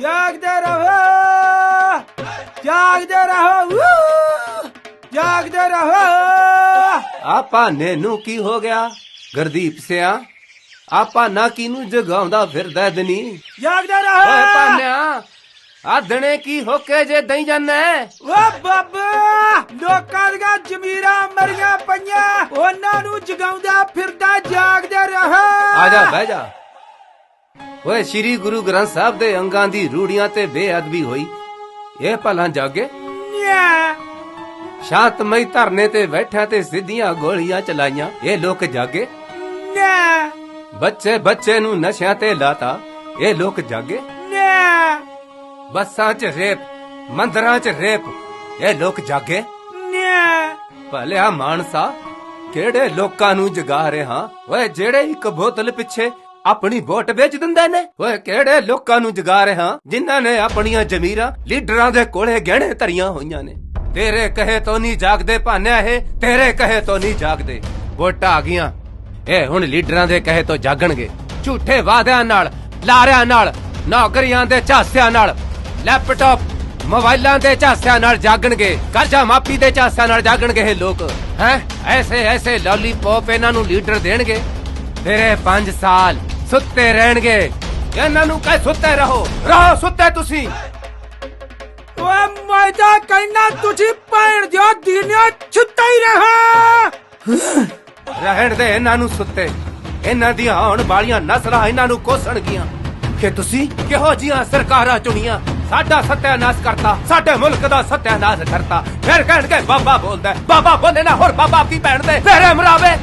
ਜਾਗਦੇ ਰਹੋ। ਜਾਗਦੇ ਰਹੋ! ਜਾਗਦੇ ਰਹੋ। ਆ ਭਾਨੇ ਨੂੰ ਕੀ ਹੋ ਗਿਆ? ਗੁਰਦੀਪ ਸਿਆ ਆ ਭਾਨਾ ਕਿਨੂੰ ਜਗਾਉਂਦਾ ਫਿਰਦਾ ਦਨੀ? ਜਾਗਦੇ ਓਏ ਰਹੋ ਭਾਨਿਆ ਆ ਦਣੇ ਕੀ ਹੋਕੇ ਜੇ ਦਈ ਜਾਨਾ ਓ ਬਾਬਾ ਲੋਕਾਂ ਦੀਆਂ ਜ਼ਮੀਰਾਂ ਮਰੀਆਂ ਪਈਆਂ। ਉਹਨਾਂ ਨੂੰ ਜਗਾਉਂਦਾ ਫਿਰਦਾ ਜਾਗਦੇ ਰਹੋ। ਆ ਜਾ ਬਹਿ ਜਾ। ਓਏ ਸ੍ਰੀ ਗੁਰੂ ਗ੍ਰੰਥ ਸਾਹਿਬ ਦੇ ਅੰਗਾਂ ਦੀ ਰੂੜੀਆਂ ਤੇ ਬੇਅਦਬੀ ਹੋਈ। ਇਹ ਭਲਾ ਜਾਗੇ? ਨਿਆ ਸ਼ਾਂਤਮਈ ਧਰਨੇ ਤੇ ਬੈਠਿਆ ਤੇ ਸਿੱਧੀਆਂ ਗੋਲੀਆਂ ਚਲਾਈਆਂ। ਇਹ ਲੋਕ ਜਾਗੇ? ਬੱਚੇ ਬੱਚੇ ਨੂੰ ਨਸ਼ਿਆਂ ਤੇ ਲਾਤਾ। ਇਹ ਲੋਕ ਜਾਗੇ? ਬੱਸਾਂ 'ਚ ਰੇਪ ਮੰਦਰਾਂ 'ਚ ਰੇਪ। ਇਹ ਲੋਕ ਜਾਗੇ? ਭਲਿਆ ਮਾਨਸਾ ਕਿਹੜੇ ਲੋਕਾਂ ਨੂੰ ਜਗਾ ਰਿਹਾ? ਓਏ ਜਿਹੜੇ ਇੱਕ ਬੋਤਲ ਪਿੱਛੇ ਆਪਣੀ ਵੋਟ ਵੇਚ ਦਿੰਦੇ ਨੇ। ਓਏ, ਕਿਹੜੇ ਲੋਕਾਂ ਨੂੰ ਜਗਾ ਰਿਹਾ ਜਿਨ੍ਹਾਂ ਨੇ ਆਪਣੀਆਂ ਜ਼ਮੀਰਾਂ ਲੀਡਰਾਂ ਦੇ ਕੋਲੇ ਗਹਿਣੇ ਧਰੀਆਂ ਹੋਈਆਂ ਨੇ। ਤੇਰੇ ਕਹੇ ਤੋਂ ਨਹੀਂ ਜਾਗਦੇ ਭਾਨਿਆ ਇਹ, ਤੇਰੇ ਕਹੇ ਤੋਂ ਨਹੀਂ ਜਾਗਦੇ। ਵੋਟਾਂ ਆ ਗਈਆਂ। ਇਹ ਹੁਣ ਲੀਡਰਾਂ ਦੇ ਕਹੇ ਤੋਂ ਜਾਗਣਗੇ। ਝੂਠੇ ਵਾਅਦਿਆਂ ਨਾਲ, ਲਾਰਿਆਂ ਨਾਲ, ਨੌਕਰੀਆਂ ਦੇ ਝਾਸਿਆਂ ਨਾਲ, ਲੈਪਟਾਪ, ਮੋਬਾਈਲਾਂ ਦੇ ਝਾਸਿਆਂ ਨਾਲ ਜਾਗਣਗੇ। ਕਰਜ਼ਾ ਮਾਫੀ ਦੇ ਝਾਸਿਆਂ ਨਾਲ ਜਾਗਣਗੇ ਇਹ ਲੋਕ। ਹੈ? ਐਸੇ ਐਸੇ ਲੋਲੀਪੌਪ ਇਹਨਾਂ ਨੂੰ ਲੀਡਰ ਦੇਣਗੇ। ਤੇਰੇ 5 ਸਾਲ ਸੁੱਤੇ ਰਹਿਣਗੇ। ਇਹਨਾਂ ਨੂੰ ਕਹੇ ਸੁੱਤੇ ਰਹੋ। ਰਹੋ ਸੁੱਤੇ ਤੁਸੀਂ। ਓਏ ਮੈਂ ਤਾਂ ਕਹਿਣਾ ਤੁਸੀਂ ਭੈਣ ਦਿਓ ਦੀਨਿਓ ਛੁੱਟਾ ਹੀ ਰਹਾ। ਰਹਿਣ ਦੇ ਇਹਨਾਂ ਨੂੰ ਸੁੱਤੇ। ਇਹਨਾਂ ਦੀਆਂ ਆਉਣ ਵਾਲੀਆਂ ਨਸਲਾਂ ਇਹਨਾਂ ਨੂੰ ਕੋਸਣਗੀਆਂ ਕਿ ਤੁਸੀਂ ਕਿਹੋ ਜੀਆਂ ਸਰਕਾਰਾਂ ਚੁਣੀਆਂ? ਸਾਡਾ ਸਤਿਆਨਾਸ਼ ਕਰਤਾ ਸਾਡੇ ਮੁਲਕ ਦਾ ਸਤਿਆਨਾਸ਼ ਕਰਤਾ। ਫਿਰ ਕਹਿਣਗੇ ਬਾਬਾ ਬੋਲਦਾ। ਬਾਬਾ ਬੋਲੇ ਨਾ ਹੋਰ ਬਾਬਾ ਆਪਣੀ ਭੈਣ ਦੇ? ਤੇਰੇ ਮਰਾਵੇ।